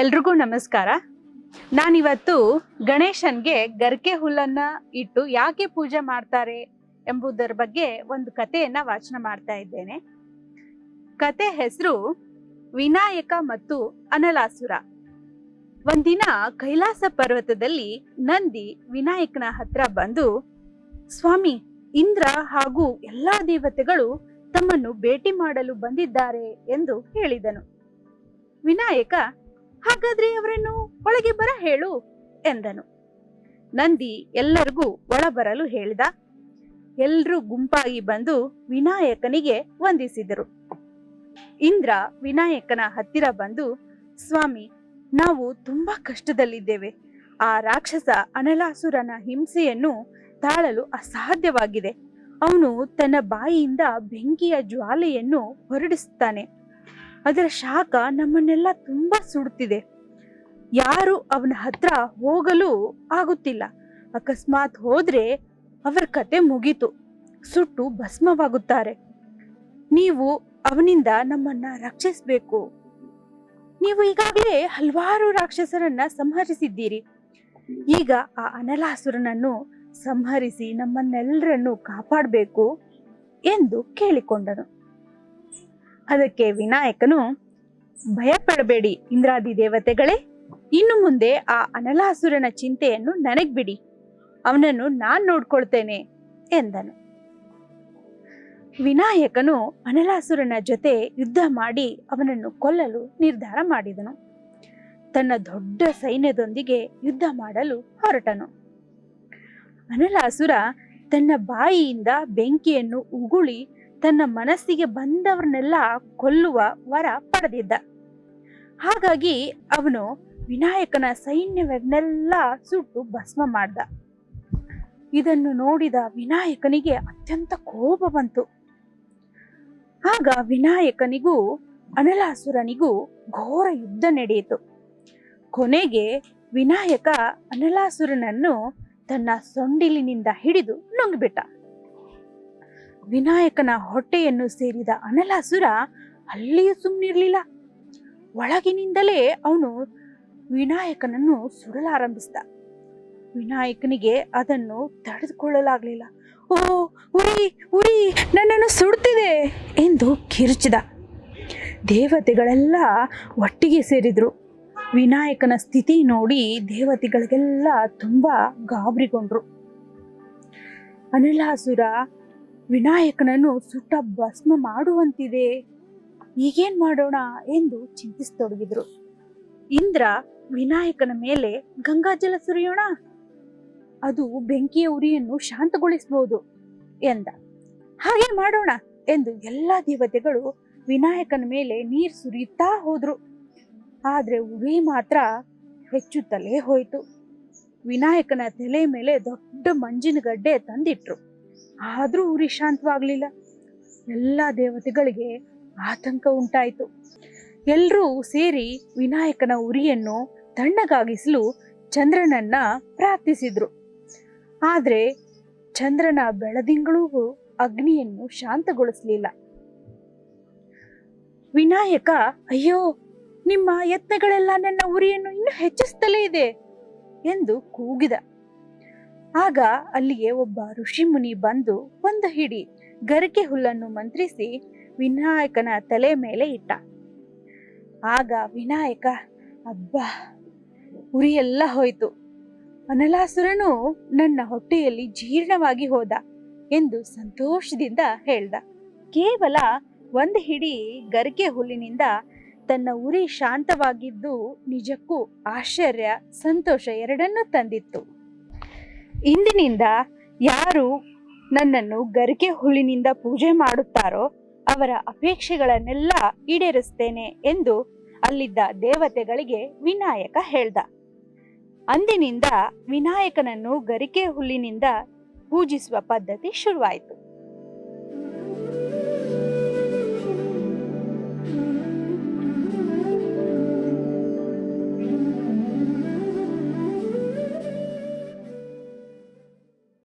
ಎಲ್ರಿಗೂ ನಮಸ್ಕಾರ. ನಾನಿವತ್ತು ಗಣೇಶನ್ಗೆ ಗರ್ಕೆ ಹುಲ್ಲನ್ನ ಇಟ್ಟು ಯಾಕೆ ಪೂಜೆ ಮಾಡ್ತಾರೆ ಎಂಬುದರ ಬಗ್ಗೆ ಒಂದು ಕಥೆಯನ್ನ ವಾಚನ ಮಾಡ್ತಾ ಇದ್ದೇನೆ. ಕತೆ ಹೆಸರು ವಿನಾಯಕ ಮತ್ತು ಅನಲಾಸುರ. ಒಂದಿನ ಕೈಲಾಸ ಪರ್ವತದಲ್ಲಿ ನಂದಿ ವಿನಾಯಕನ ಹತ್ರ ಬಂದು, ಸ್ವಾಮಿ, ಇಂದ್ರ ಹಾಗೂ ಎಲ್ಲಾ ದೇವತೆಗಳು ತಮ್ಮನ್ನು ಭೇಟಿ ಮಾಡಲು ಬಂದಿದ್ದಾರೆ ಎಂದು ಹೇಳಿದನು. ವಿನಾಯಕ ಹಾಗಾದ್ರೆ ಅವರನ್ನು ಒಳಗೆ ಬರ ಹೇಳು ಎಂದನು. ನಂದಿ ಎಲ್ಲರಿಗೂ ಒಳ ಬರಲು ಹೇಳಿದ. ಎಲ್ರೂ ಗುಂಪಾಗಿ ಬಂದು ವಿನಾಯಕನಿಗೆ ವಂದಿಸಿದರು. ಇಂದ್ರ ವಿನಾಯಕನ ಹತ್ತಿರ ಬಂದು, ಸ್ವಾಮಿ, ನಾವು ತುಂಬಾ ಕಷ್ಟದಲ್ಲಿದ್ದೇವೆ. ಆ ರಾಕ್ಷಸ ಅನಲಾಸುರನ ಹಿಂಸೆಯನ್ನು ತಾಳಲು ಅಸಾಧ್ಯವಾಗಿದೆ. ಅವನು ತನ್ನ ಬಾಯಿಯಿಂದ ಬೆಂಕಿಯ ಜ್ವಾಲೆಯನ್ನು ಹೊರಡಿಸುತ್ತಾನೆ. ಅದರ ಶಾಖ ನಮ್ಮನ್ನೆಲ್ಲ ತುಂಬಾ ಸುಡುತ್ತಿದೆ ಯಾರು ಅವನ ಹತ್ರ ಹೋಗಲು ಆಗುತ್ತಿಲ್ಲ. ಅಕಸ್ಮಾತ್ ಹೋದ್ರೆ ಅವರ ಕತೆ ಮುಗೀತು. ಸುಟ್ಟು ಭಸ್ಮವಾಗುತ್ತಾರೆ. ನೀವು ಅವನಿಂದ ನಮ್ಮನ್ನ ರಕ್ಷಿಸಬೇಕು. ನೀವು ಈಗಾಗಲೇ ಹಲವಾರು ರಾಕ್ಷಸರನ್ನ ಸಂಹರಿಸಿದ್ದೀರಿ. ಈಗ ಆ ಅನಲಾಸುರನನ್ನು ಸಂಹರಿಸಿ ನಮ್ಮನ್ನೆಲ್ಲರನ್ನು ಕಾಪಾಡಬೇಕು ಎಂದು ಕೇಳಿಕೊಂಡನು. ಅದಕ್ಕೆ ವಿನಾಯಕನು, ಭಯಪಡಬೇಡಿ ಇಂದ್ರಾದಿ ದೇವತೆಗಳೇ, ಇನ್ನು ಮುಂದೆ ಆ ಅನಲಾಸುರನ ಚಿಂತೆಯನ್ನು ನನಗ್ ಬಿಡಿ ಅವನನ್ನು ನಾನ್ ನೋಡ್ಕೊಳ್ತೇನೆ, ಎಂದನು. ವಿನಾಯಕನು ಅನಲಾಸುರನ ಜೊತೆ ಯುದ್ಧ ಮಾಡಿ ಅವನನ್ನು ಕೊಲ್ಲಲು ನಿರ್ಧಾರ ಮಾಡಿದನು. ತನ್ನ ದೊಡ್ಡ ಸೈನ್ಯದೊಂದಿಗೆ ಯುದ್ಧ ಮಾಡಲು ಹೊರಟನು. ಅನಲಾಸುರ ತನ್ನ ಬಾಯಿಯಿಂದ ಬೆಂಕಿಯನ್ನು ಉಗುಳಿ ತನ್ನ ಮನಸ್ಸಿಗೆ ಬಂದವರನ್ನೆಲ್ಲ ಕೊಲ್ಲುವ ವರ ಪಡೆದಿದ್ದ. ಹಾಗಾಗಿ ಅವನು ವಿನಾಯಕನ ಸೈನ್ಯವನ್ನೆಲ್ಲ ಸುಟ್ಟು ಭಸ್ಮ ಮಾಡ್ದ. ಇದನ್ನು ನೋಡಿದ ವಿನಾಯಕನಿಗೆ ಅತ್ಯಂತ ಕೋಪ ಬಂತು. ಆಗ ವಿನಾಯಕನಿಗೂ ಅನಲಾಸುರನಿಗೂ ಘೋರ ಯುದ್ಧ ನಡೆಯಿತು. ಕೊನೆಗೆ ವಿನಾಯಕ ಅನಲಾಸುರನನ್ನು ತನ್ನ ಸೊಂಡಿಲಿನಿಂದ ಹಿಡಿದು ನುಂಗಿಬಿಟ್ಟ. ವಿನಾಯಕನ ಹೊಟ್ಟೆಯನ್ನು ಸೇರಿದ ಅನಲಾಸುರ ಅಲ್ಲಿಯೂ ಸುಮ್ಮನಿರಲಿಲ್ಲ ಒಳಗಿನಿಂದಲೇ ಅವನು ವಿನಾಯಕನನ್ನು ಸುಡಲಾರಂಭಿಸಿದ ವಿನಾಯಕನಿಗೆ ಅದನ್ನು ತಡೆದುಕೊಳ್ಳಲಾಗಲಿಲ್ಲ. ಓ ಉರಿ ಉರಿ ನನ್ನನ್ನು ಸುಡ್ತಿದೆ ಎಂದು ಕಿರುಚಿದ. ದೇವತೆಗಳೆಲ್ಲ ಒಟ್ಟಿಗೆ ಸೇರಿದ್ರು. ವಿನಾಯಕನ ಸ್ಥಿತಿ ನೋಡಿ ದೇವತೆಗಳಿಗೆಲ್ಲ ತುಂಬಾ ಗಾಬರಿಗೊಂಡ್ರು. ಅನಿಲಾಸುರ ವಿನಾಯಕನನ್ನು ಸುಟ್ಟ ಭಸ್ಮ ಮಾಡುವಂತಿದೆ. ಈಗೇನ್ ಮಾಡೋಣ ಎಂದು ಚಿಂತಿಸತೊಡಗಿದ್ರು ಇಂದ್ರ ವಿನಾಯಕನ ಮೇಲೆ ಗಂಗಾಜಲ ಸುರಿಯೋಣ? ಅದು ಬೆಂಕಿಯ ಉರಿಯನ್ನು ಶಾಂತಗೊಳಿಸಬಹುದು ಎಂದ. ಹಾಗೆ ಮಾಡೋಣ ಎಂದು ಎಲ್ಲಾ ದೇವತೆಗಳು ವಿನಾಯಕನ ಮೇಲೆ ನೀರು ಸುರಿಯುತ್ತಾ ಹೋದ್ರು. ಆದ್ರೆ ಉರಿ ಮಾತ್ರ ಹೆಚ್ಚುತ್ತಲೇ ಹೋಯಿತು. ವಿನಾಯಕನ ತಲೆ ಮೇಲೆ ದೊಡ್ಡ ಮಂಜಿನ ಗಡ್ಡೆ ತಂದಿಟ್ರು. ಆದ್ರೂ ಉರಿ ಶಾಂತವಾಗ್ಲಿಲ್ಲ. ಎಲ್ಲ ದೇವತೆಗಳಿಗೆ ಆತಂಕ ಉಂಟಾಯಿತು. ಎಲ್ಲರೂ ಸೇರಿ ವಿನಾಯಕನ ಉರಿಯನ್ನು ತಣ್ಣಗಾಗಿಸಲು ಚಂದ್ರನನ್ನ ಪ್ರಾರ್ಥಿಸಿದ್ರು. ಆದ್ರೆ ಚಂದ್ರನ ಬೆಳದಿಂಗಳೂ ಅಗ್ನಿಯನ್ನು ಶಾಂತಗೊಳಿಸಲಿಲ್ಲ. ವಿನಾಯಕ, ಅಯ್ಯೋ, ನಿಮ್ಮ ಯತ್ನಗಳೆಲ್ಲ ನನ್ನ ಉರಿಯನ್ನು ಇನ್ನೂ ಹೆಚ್ಚಿಸ್ತಲೇ ಇದೆ ಎಂದು ಕೂಗಿದ. ಆಗ ಅಲ್ಲಿಗೆ ಒಬ್ಬ ಋಷಿ ಮುನಿ ಬಂದು ಒಂದು ಹಿಡಿ ಗರಿಕೆ ಹುಲ್ಲನ್ನು ಮಂತ್ರಿಸಿ ವಿನಾಯಕನ ತಲೆ ಮೇಲೆ ಇಟ್ಟ. ಆಗ ವಿನಾಯಕ, ಅಬ್ಬಾ, ಉರಿಯೆಲ್ಲ ಹೋಯ್ತು. ಅನಲಾಸುರನು ನನ್ನ ಹೊಟ್ಟೆಯಲ್ಲಿ ಜೀರ್ಣವಾಗಿ ಹೋದ ಎಂದು ಸಂತೋಷದಿಂದ ಹೇಳ್ದ. ಕೇವಲ ಒಂದು ಹಿಡಿ ಗರಿಕೆ ಹುಲ್ಲಿನಿಂದ ತನ್ನ ಉರಿ ಶಾಂತವಾಗಿದ್ದು ನಿಜಕ್ಕೂ ಆಶ್ಚರ್ಯ, ಸಂತೋಷ ಎರಡನ್ನೂ ತಂದಿತ್ತು. ಇಂದಿನಿಂದ ಯಾರು ನನ್ನನ್ನು ಗರಿಕೆ ಹುಲ್ಲಿನಿಂದ ಪೂಜೆ ಮಾಡುತ್ತಾರೋ ಅವರ ಅಪೇಕ್ಷೆಗಳನ್ನೆಲ್ಲ ಈಡೇರಿಸ್ತೇನೆ ಎಂದು ಅಲ್ಲಿದ್ದ ದೇವತೆಗಳಿಗೆ ವಿನಾಯಕ ಹೇಳ್ದ. ಅಂದಿನಿಂದ ವಿನಾಯಕನನ್ನು ಗರಿಕೆ ಹುಲ್ಲಿನಿಂದ ಪೂಜಿಸುವ ಪದ್ಧತಿ ಶುರುವಾಯಿತು.